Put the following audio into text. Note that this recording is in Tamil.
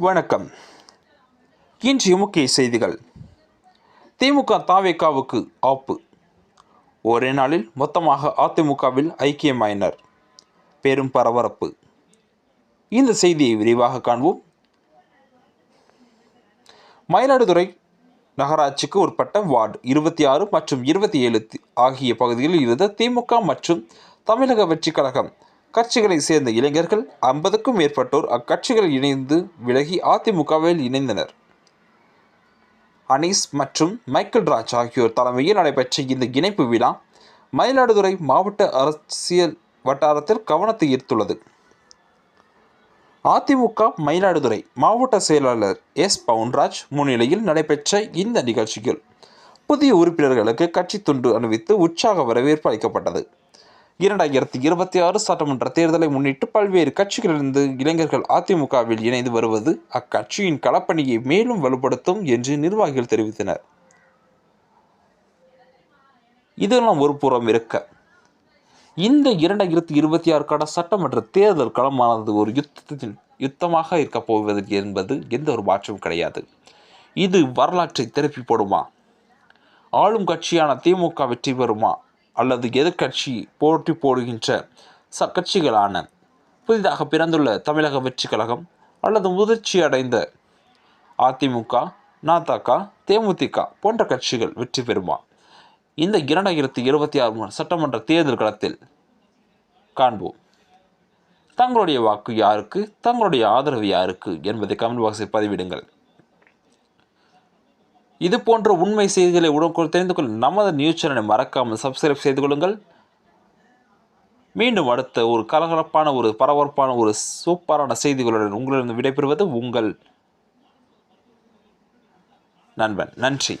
வணக்கம். இன்றைய முக்கிய செய்திகள். திமுக தாவேக்காவுக்கு ஆப்பு. ஒரே நாளில் மொத்தமாக அதிமுகவில் ஐக்கியமாயினர். பெரும் பரபரப்பு. இந்த செய்தியை விரிவாக காண்போம். மயிலாடுதுறை நகராட்சிக்கு உட்பட்ட வார்டு இருபத்தி ஆறு மற்றும் இருபத்தி ஏழு ஆகிய பகுதிகளில் இருந்த திமுக மற்றும் தமிழக வெற்றி கழகம் கட்சிகளை சேர்ந்த இளைஞர்கள் ஐம்பதுக்கும் மேற்பட்டோர் அக்கட்சிகளில் இணைந்து விலகி அதிமுகவில் இணைந்தனர். அனீஸ் மற்றும் மைக்கேல் ராஜ் ஆகியோர் தலைமையில் நடைபெற்ற இந்த இணைப்பு விழா மயிலாடுதுறை மாவட்ட அரசியல் வட்டாரத்தில் கவனத்தை ஈர்த்துள்ளது. அதிமுக மயிலாடுதுறை மாவட்ட செயலாளர் எஸ். பவுன்ராஜ் முன்னிலையில் நடைபெற்ற இந்த நிகழ்ச்சியில் புதிய உறுப்பினர்களுக்கு கட்சி துண்டு அணிவித்து உற்சாக வரவேற்பு அளிக்கப்பட்டது. இரண்டாயிரத்தி இருபத்தி ஆறு சட்டமன்ற தேர்தலை முன்னிட்டு பல்வேறு கட்சிகளிலிருந்து இளைஞர்கள் அதிமுகவில் இணைந்து வருவது அக்கட்சியின் களப்பணியை மேலும் வலுப்படுத்தும் என்று நிர்வாகிகள் தெரிவித்தனர். இதெல்லாம் ஒரு புறம் இருக்க. இந்த இரண்டாயிரத்தி இருபத்தி ஆறுக்கான சட்டமன்ற தேர்தல் களமானது ஒரு யுத்தத்தின் யுத்தமாக இருக்கப் போவது என்பது எந்த ஒரு மாற்றமும் கிடையாது. இது வரலாற்றை திருப்பி போடுமா? ஆளும் கட்சியான திமுக வெற்றி பெறுமா? அல்லது எதிர்க்கட்சி போட்டி போடுகின்ற ச கட்சிகளான புதிதாக பிறந்துள்ள தமிழக வெற்றி கழகம் அல்லது முதிர்ச்சி அடைந்த அதிமுக நாதக தேமுதிக போன்ற கட்சிகள் வெற்றி பெறுமா? இந்த இரண்டாயிரத்தி இருபத்தி ஆறு சட்டமன்ற தேர்தல் களத்தில் காண்போம். தங்களுடைய வாக்கு யாருக்கு தங்களுடைய ஆதரவு யாருக்கு என்பதை கமெண்ட் பாக்ஸில் பதிவிடுங்கள். இது போன்ற உண்மை செய்திகளை உடனுக்குள் தெரிந்து கொள்ள நமது நியூஸ் சேனலை மறக்காமல் சப்ஸ்கிரைப் செய்து கொள்ளுங்கள். மீண்டும் அடுத்த ஒரு கலகலப்பான ஒரு பரபரப்பான ஒரு சூப்பரான செய்திகளுடன் உங்களிடம் விடைபெறுவது உங்கள் நண்பன். நன்றி.